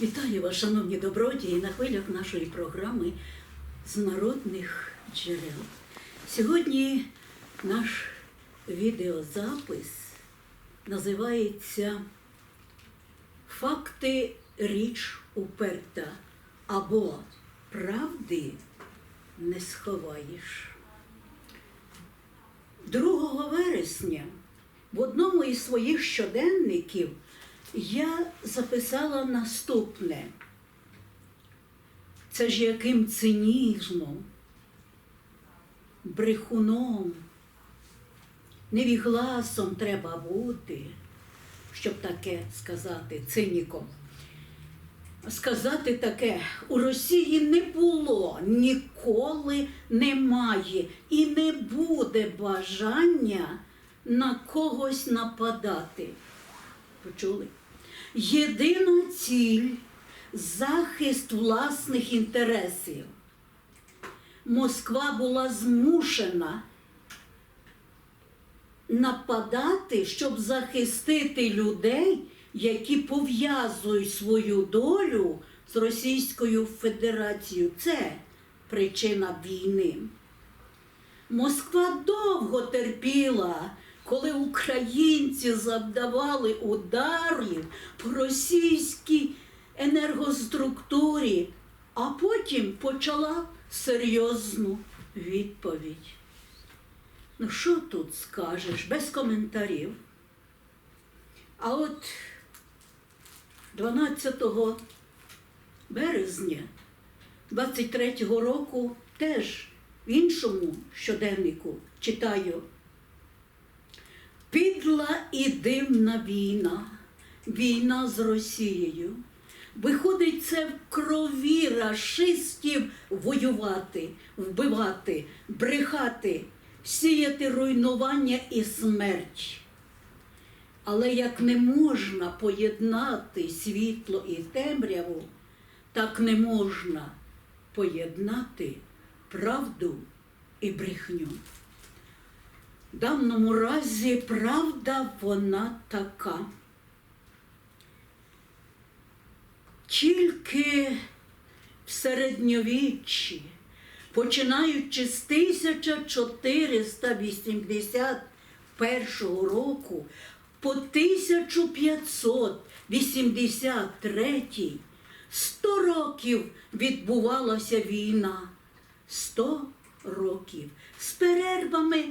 Вітаю вас, шановні добродії, на хвилях нашої програми з народних джерел. Сьогодні наш відеозапис називається Факти річ уперта або правди не сховаєш. 2 вересня в одному із своїх щоденників я записала наступне. Це ж яким цинізмом, брехуном, невігласом треба бути, щоб таке сказати циніком. Сказати таке у Росії не було, ніколи немає і не буде бажання на когось нападати. Почули? Єдина ціль захист власних інтересів. Москва була змушена нападати, щоб захистити людей, які пов'язують свою долю з Російською Федерацією. Це причина війни. Москва довго терпіла, коли українці завдавали ударів по російській енергоструктурі, а потім почала серйозну відповідь. Ну, що тут скажеш без коментарів? А от 12 березня 23-го року теж в іншому щоденнику читаю. Підла і дивна війна, війна з Росією. Виходить, це в крові рашистів воювати, вбивати, брехати, сіяти руйнування і смерть. Але як не можна поєднати світло і темряву, так не можна поєднати правду і брехню. В даному разі правда вона така. Тільки в середньовіччі, починаючи з 1481 року по 1583, 100 років відбувалася війна. 100 років з перервами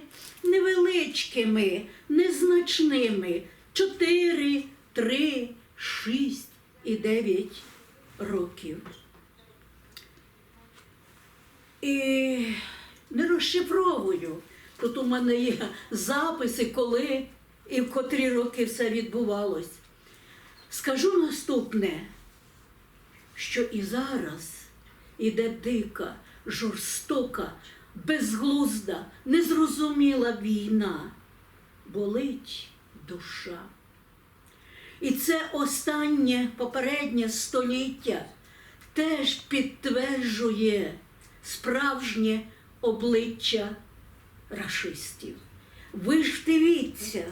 невеличкими, незначними 4, 3, 6 і 9 років. І не розшифровую. Тут у мене є записи, коли і в котрі роки все відбувалось. Скажу наступне, що і зараз іде дика, жорстока, безглузда, незрозуміла війна, болить душа. І це останнє попереднє століття теж підтверджує справжнє обличчя рашистів. Ви ж дивіться,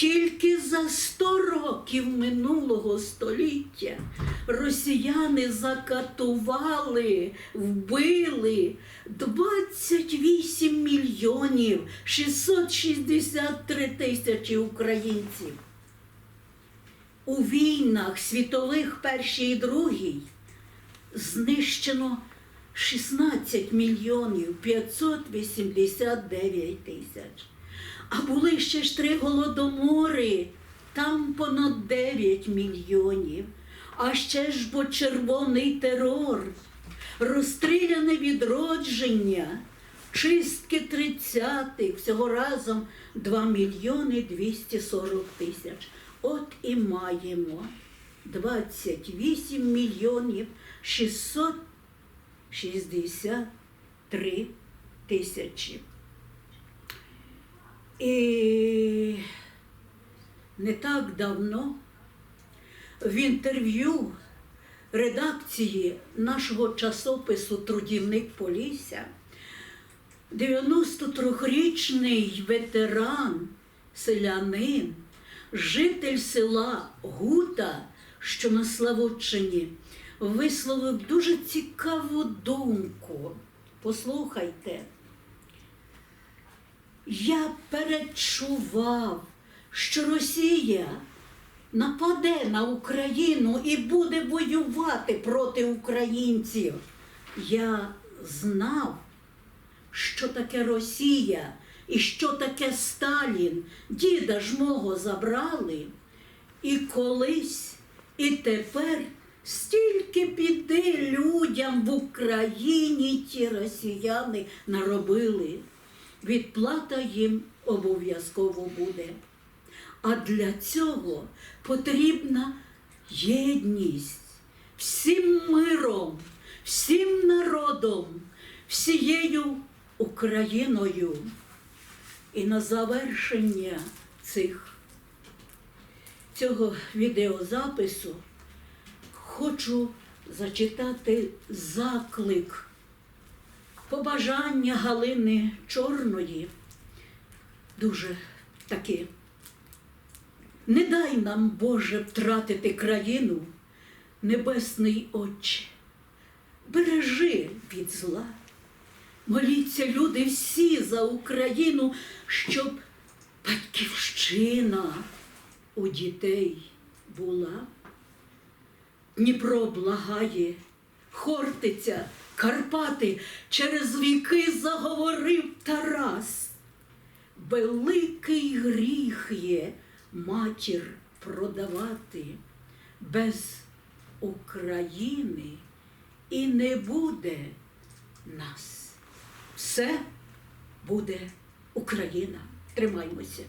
тільки за 100 років минулого століття росіяни закатували, вбили 28 мільйонів 663 тисячі українців. У війнах світових першій і другій знищено 16 мільйонів 589 тисяч. А були ще ж три голодомори, там понад 9 мільйонів. А ще ж бо червоний терор, розстріляне відродження, чистки тридцятих, всього разом 2 мільйони 240 тисяч. От і маємо 28 мільйонів 663 тисячі. І не так давно в інтерв'ю редакції нашого часопису Трудівник Полісся 93-річний ветеран, селянин, житель села Гута що на Славутчині висловив дуже цікаву думку. Послухайте. Я передчував, що Росія нападе на Україну і буде воювати проти українців. Я знав, що таке Росія і що таке Сталін. Діда ж мого забрали. І колись, і тепер стільки біди людям в Україні ті росіяни наробили. Відплата їм обов'язково буде. А для цього потрібна єдність всім миром, всім народом, всією Україною. І на завершення цих цього відеозапису хочу зачитати заклик побажання Галини Чорної. Дуже таке. Не дай нам, Боже, втратити країну, небесний Отче, бережи від зла. Моліться, люди, всі за Україну, щоб батьківщина у дітей була. Дніпро благає, Хортиця, Карпати, через віки заговорив Тарас. Великий гріх є матір продавати без України і не буде нас. Все буде Україна. Тримаймося.